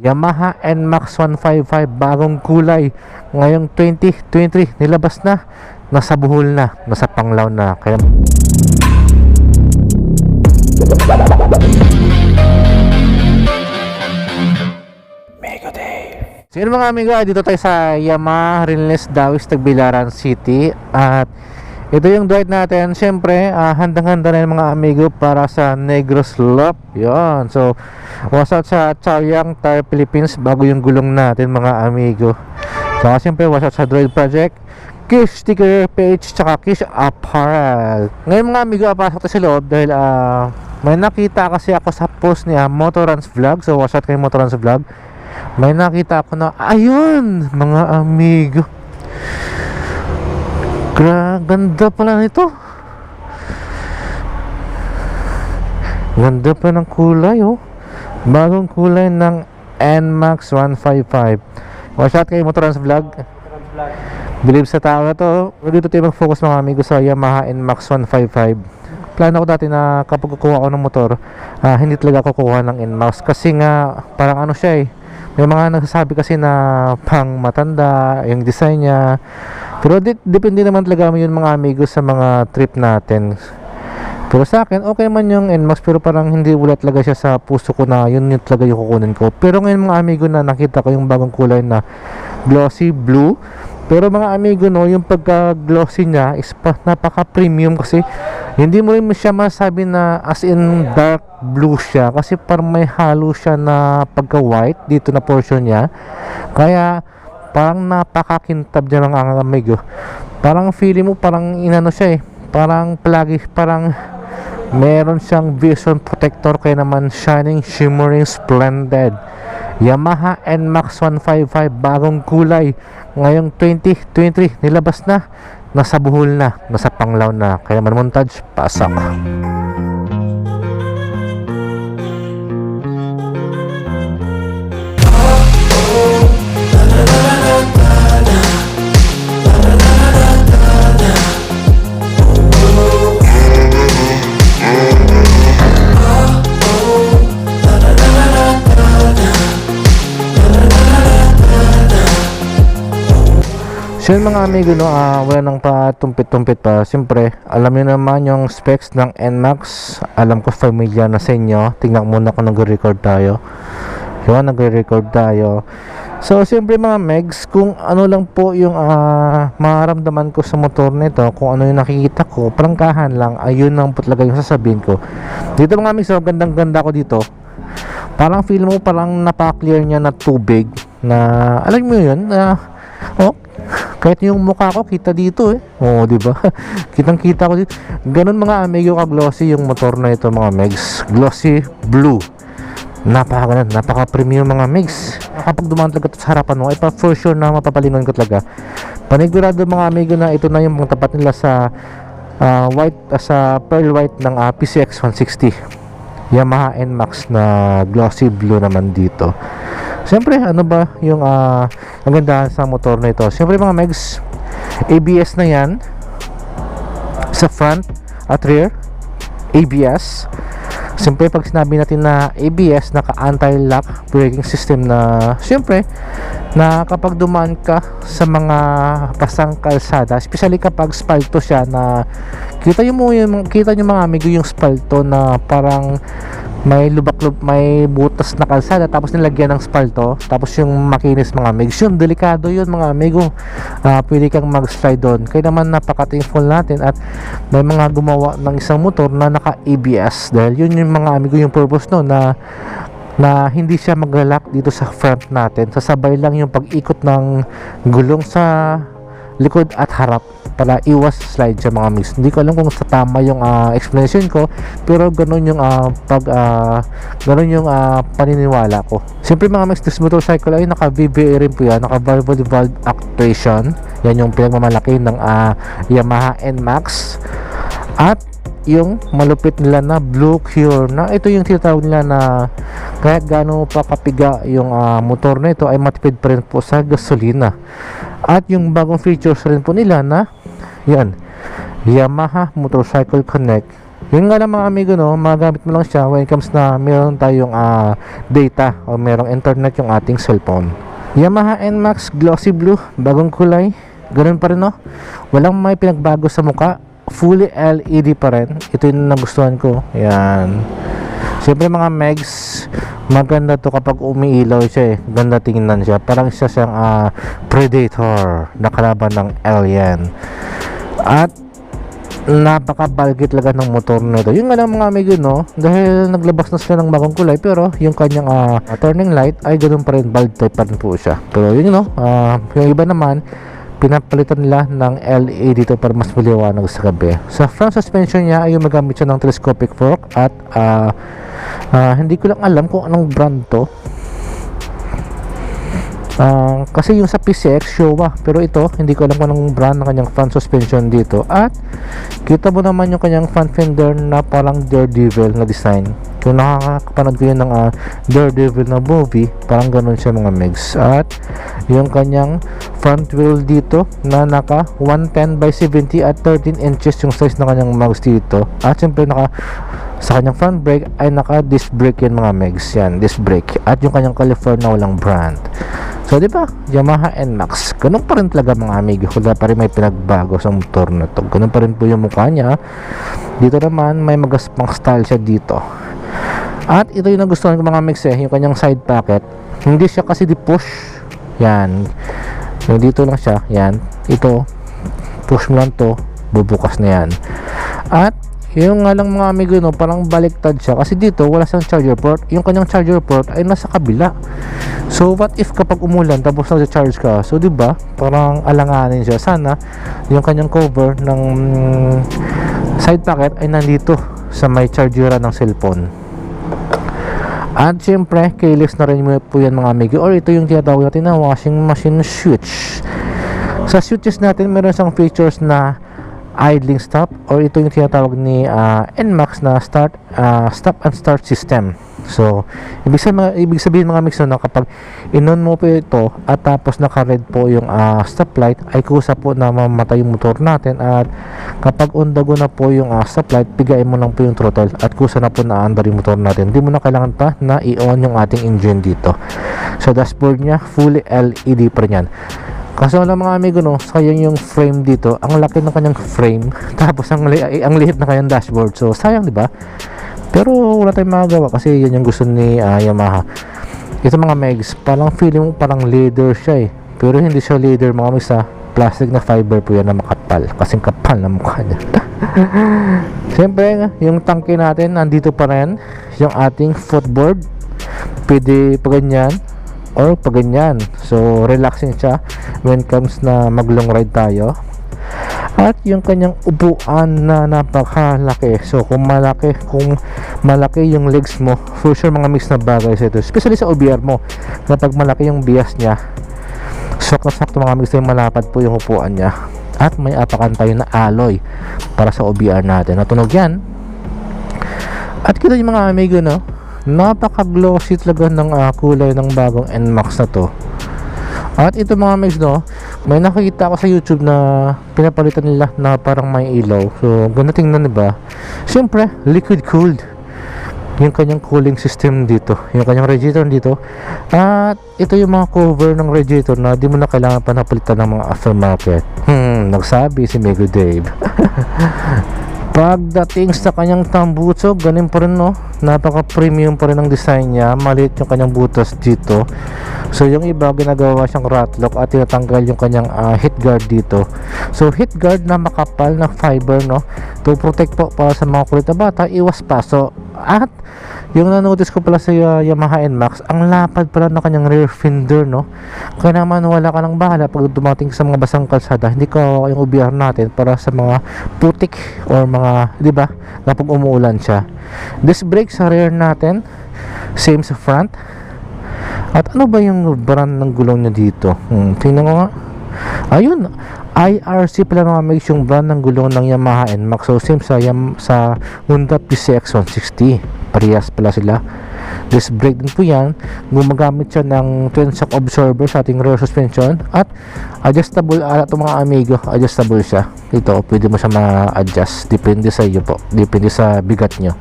Yamaha NMAX 155 bagong kulay. Ngayong 2023 nilabas na. Nasa buhol na. Nasa panglaw na. Kaya So yun mga amigo, dito tayo sa Yamaha Rinless Dawis Tagbilaran City. At ito yung drive natin. Siyempre, ah, handang-handa na yung mga amigo para sa Negros Lop. Yun. So, what's out sa Chaoyang Tire Philippines bago yung gulong natin mga amigo. So, siyempre, what's out sa Droid Project. Kish Sticker Page tsaka Kish Apparel. Ngayon mga amigo, pasok tayo sa loob dahil ah, may nakita kasi ako sa post niya Motorans Vlog. So, what's out kay Motorans Vlog may nakita ako na ayun mga amigo Gra ganda pala nito. Ganda pa ng kulay oh. Bagong kulay ng NMAX 155 watch out kay Motorans Vlog believe sa tao na to. Dito tayo mag-focus mga amigo sa Yamaha NMAX 155 plano ko dati na kapag kukuha ako ng motor ah, hindi talaga ako kukuha ng NMAX. Kasi nga parang ano siya eh. May mga nagsasabi kasi na pang matanda yung design niya pero di- depende naman talaga yun mga amigo sa mga trip natin. Pero sa akin okay man yung NMAX pero parang hindi wala talaga siya sa puso ko na yun yung talaga yung kukunin ko. Pero ngayon mga amigo na nakita ko yung bagong kulay na glossy blue. Pero mga amigo no yung pagka glossy niya is pa, napaka premium kasi hindi mo rin siya masabi na as in dark blue siya kasi parang may halo siya na pagka white dito na portion niya. Kaya parang napakakintab niya mga amigo parang feeling mo parang inano siya eh. Parang plagi parang meron siyang vision protector kaya naman shining shimmering splendid. Yamaha NMAX 155 bagong kulay. Ngayong 2023 nilabas na nasa buhol na nasa panglaw na. Kaya man montage pasok So yun mga amigo no, ah, wala nang pa tumpit-tumpit pa. Siyempre, alam niyo naman yung specs ng NMAX. Alam ko familiar na sa inyo. Tingnan muna kung nagre-record tayo. Yun, nagre-record tayo. So, siyempre mga megs, kung ano lang po yung ah, maramdaman ko sa motor nito, kung ano yung nakikita ko, prangkahan lang, ayun lang po talaga yung sasabihin ko. Dito mga megs, gandang-ganda ko dito. Parang feel mo parang napaka-clear niya na tubig na, alam mo yun, na, oh, kahit yung mukha ko kita dito eh. Oo, di ba? Kitang-kita ko dito. Ganun mga amigo ka glossy yung motor na ito mga megs. Glossy blue. Napaka napaka premium mga megs. Kapag dumaan talaga sa harapan mo, ay pa for sure na mapapalingon ko talaga. Panigurado mga amigo na ito na yung tapat nila sa ah, white ah, sa pearl white ng ah, PCX 160. Yamaha NMAX na glossy blue naman dito. Siyempre, ano ba yung ah, ang ganda sa motor na ito? Siyempre mga megs, ABS na yan sa front at rear. ABS. Siyempre, pag sinabi natin na ABS, naka anti-lock braking system na siyempre, na kapag dumaan ka sa mga pasang kalsada, especially kapag spalto siya na kita nyo mo yung kita nyo mga amigo yung spalto na parang may lubak lub may butas na kalsada tapos nilagyan ng spalto tapos yung makinis mga amigs yun delikado yun mga amigo. Ah, pwede kang mag slide doon. Kaya naman napaka-thankful natin at may mga gumawa ng isang motor na naka ABS dahil yun yung mga amigo yung purpose no na na hindi siya maglalak dito sa front natin. Sasabay lang yung pag-ikot ng gulong sa likod at harap para iwas slide siya mga miss. Hindi ko alam kung sa tama yung ah, explanation ko pero ganun yung ah, pag ah, ganun yung ah, paniniwala ko. Siyempre mga miss this motorcycle ay naka VVA rin po yan naka variable valve actuation. Yan yung pinagmamalaki ng ah, Yamaha NMAX at yung malupit nila na Blue Cure na ito yung tinatawag nila na kahit gaano pa kapiga yung ah, motor na ito ay matipid pa rin po sa gasolina at yung bagong features rin po nila na yan Yamaha Motorcycle Connect Yun nga lang mga amigo no, magamit mo lang siya when it comes na meron tayong ah, data o merong internet yung ating cellphone. Yamaha NMAX Glossy Blue, bagong kulay. Ganun pa rin no. Walang may pinagbago sa muka. Fully LED pa rin. Ito yung nagustuhan ko. Yan. Siyempre mga Megs, maganda to kapag umiilaw siya eh. Ganda tingnan siya. Parang siya siyang ah, predator na kalaban ng alien. At napaka-bulky talaga ng motor nito. Yung nga lang mga amigo no, dahil naglabas na sila ng bagong kulay pero yung kanyang ah, turning light ay ganoon pa rin bulb type pa rin po siya. Pero yun no, ah, yung iba naman pinapalitan nila ng LED dito para mas maliwanag sa gabi. Sa front suspension niya ay gumagamit siya ng telescopic fork at ah, ah, hindi ko lang alam kung anong brand to. Ah, kasi yung sa PCX Showa pero ito hindi ko alam kung anong brand ng kanyang front suspension dito. At kita mo naman yung kanyang front fender na parang Daredevil na design. Kung nakakapanood ko yun ng ah, Daredevil na movie parang ganun siya mga megs. At yung kanyang front wheel dito na naka 110 by 70 at 13 inches yung size ng kanyang mags dito. At syempre naka sa kanyang front brake ay naka disc brake yan mga megs. Yan disc brake. At yung kanyang caliper na walang brand so di ba? Yamaha NMAX. Ganun pa rin talaga mga amigo. Wala pa rin may pinagbago sa motor na to. Ganun pa rin po yung mukha niya. Dito naman may magaspang style siya dito. At ito yung nagustuhan ko mga mix eh yung kanyang side pocket. Hindi siya kasi di push yan. Yung dito lang siya. Yan. Ito. Push mo lang to. Bubukas na yan. At yung nga lang mga amigo no parang baliktad siya kasi dito wala siyang charger port. Yung kanyang charger port ay nasa kabila. So what if kapag umulan tapos nag-charge ka? So di ba? Parang alanganin siya. Sana yung kanyang cover ng mm, side pocket ay nandito sa may chargeran ng cellphone. At syempre, keyless na rin po yan mga amigo. Or ito yung tinatawag natin na washing machine switch. Sa switches natin, meron siyang features na idling stop or ito yung tinatawag ni ah, NMAX na start ah, stop and start system. So, ibig sabihin, ibig sabihin mga mix no, na kapag inon mo po ito at tapos naka-red po yung ah, stoplight ay kusa po na mamatay yung motor natin at kapag undago na po yung uh, stoplight, pigain mo lang po yung throttle at kusa na po na andar yung motor natin. Hindi mo na kailangan pa na i-on yung ating engine dito. So, dashboard niya, fully LED pa rin yan. Kaso lang mga amigo no, sayang yung frame dito. Ang laki ng kanyang frame. Tapos ang, li- ang liit na kanyang dashboard. So sayang 'di ba? Pero wala tayong magagawa kasi yan yung gusto ni ah, Yamaha. Ito mga megs, parang feeling mo parang leather siya eh. Pero hindi siya leather mga megs ah. Plastic na fiber po yan na makapal. Kasing kapal na mukha niya. Siyempre, yung tangke natin nandito pa rin. Yung ating footboard. Pwede pa ganyan or pa ganyan. So, relaxing siya when comes na mag long ride tayo. At yung kanyang upuan na napakalaki. So, kung malaki, kung malaki yung legs mo, for sure mga mix na bagay sa ito. Especially sa OBR mo. Kapag malaki yung bias niya, na sakto mga mix yung malapad po yung upuan niya. At may apakan tayo na alloy para sa OBR natin. Natunog yan. At kita yung mga amigo, no? Napaka-glossy talaga ng ah, kulay ng bagong NMAX na to. At ito mga mix, no? May nakikita ako sa YouTube na pinapalitan nila na parang may ilaw. So, ganda tingnan, diba? Siyempre, liquid cooled yung kanyang cooling system dito yung kanyang radiator dito at ito yung mga cover ng radiator na di mo na kailangan pa napalitan ng mga aftermarket hmm nagsabi si Mego Dave Pagdating sa kanyang tambuso, ganun pa rin no. Napaka premium pa rin ang design niya. Maliit yung kanyang butas dito. So yung iba ginagawa siyang ratlock at tinatanggal yung kanyang ah, heat guard dito. So heat guard na makapal na fiber no. To protect po para sa mga kulit na bata, iwas paso. At yung na-notice ko pala sa uh, Yamaha NMAX, ang lapad pala ng kanyang rear fender, no? Kaya naman wala ka nang bahala pag dumating sa mga basang kalsada, hindi ko yung UBR natin para sa mga putik or mga, di ba, kapag umuulan siya. Disc brake sa rear natin, same sa front. At ano ba yung brand ng gulong niya dito? Hmm, tingnan ko nga. Ayun, IRC pala mga mix yung brand ng gulong ng Yamaha NMAX. So same sa, Yam sa Honda PCX 160. Parehas pala sila. disc brake din po yan gumagamit siya ng twin shock absorber sa ating rear suspension at adjustable ala ito mga amigo adjustable siya dito pwede mo siya ma-adjust depende sa iyo po depende sa bigat nyo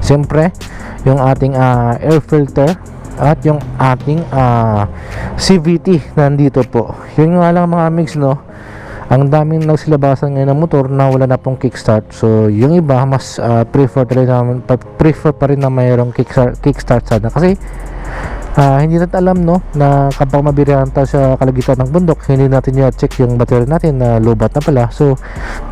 siyempre yung ating ah, air filter at yung ating ah, CVT nandito po. Yun nga lang mga mix no? Ang daming nagsilabasan ngayon ng motor na wala na pong kickstart. So yung iba mas ah, prefer pa, prefer pa rin na mayroong kickstart, kickstart sana. Kasi ah, hindi natin alam no na kapag mabirihan tayo sa kalagitan ng bundok. Hindi natin yung check yung battery natin na lobat na pala. So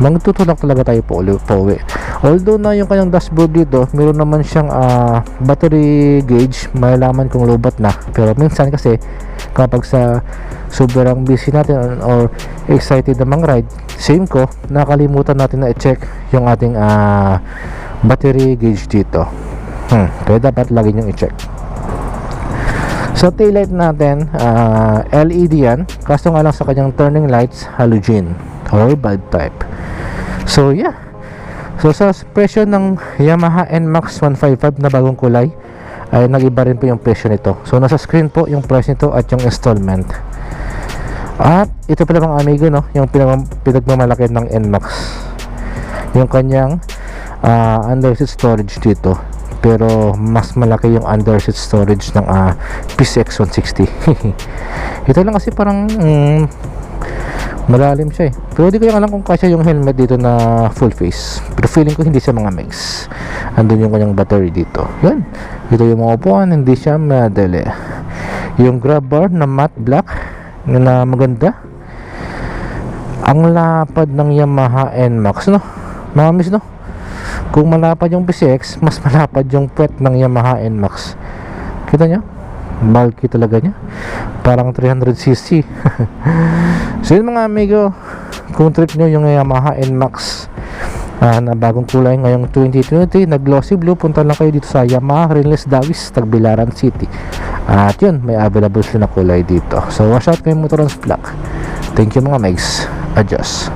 magtutulak talaga tayo po uwi although na yung kanyang dashboard dito meron naman siyang ah, battery gauge. Malalaman kung lobat na. Pero minsan kasi kapag sa sobrang busy natin or excited na mang ride same ko nakalimutan natin na i-check yung ating ah, battery gauge dito. Hmm, kaya dapat lagi nyo i-check sa taillight natin, ah, LED yan. Kaso nga lang sa kanyang turning lights, halogen or bulb type. So, yeah. So, sa presyo ng Yamaha NMAX 155 na bagong kulay, ay nag-iba rin po yung presyo nito. So, nasa screen po yung price nito at yung installment. At ito pala mga amigo, no? Yung pinag ng NMAX. Yung kanyang ah, underseat storage dito pero mas malaki yung underseat storage ng ah, PCX 160 ito lang kasi parang mm, malalim siya eh. Pero di ko yung alam kung kasya yung helmet dito na full face. Pero feeling ko hindi siya mga mix andun yung kanyang battery dito. Yun. Ito yung mga upuan hindi siya madali. Yung grab bar na matte black na maganda. Ang lapad ng Yamaha NMAX no? Mga miss no kung malapad yung PCX mas malapad yung puwet ng Yamaha NMAX kita nyo? Bulky talaga niya. Parang 300cc so yun mga amigo kung trip nyo yung Yamaha NMAX ah, na bagong kulay ngayong 2020 na glossy blue punta lang kayo dito sa Yamaha Rinless Davis Tagbilaran City. At yun may available sila na kulay dito. So wash out kayo Motorons Black thank you mga megs adios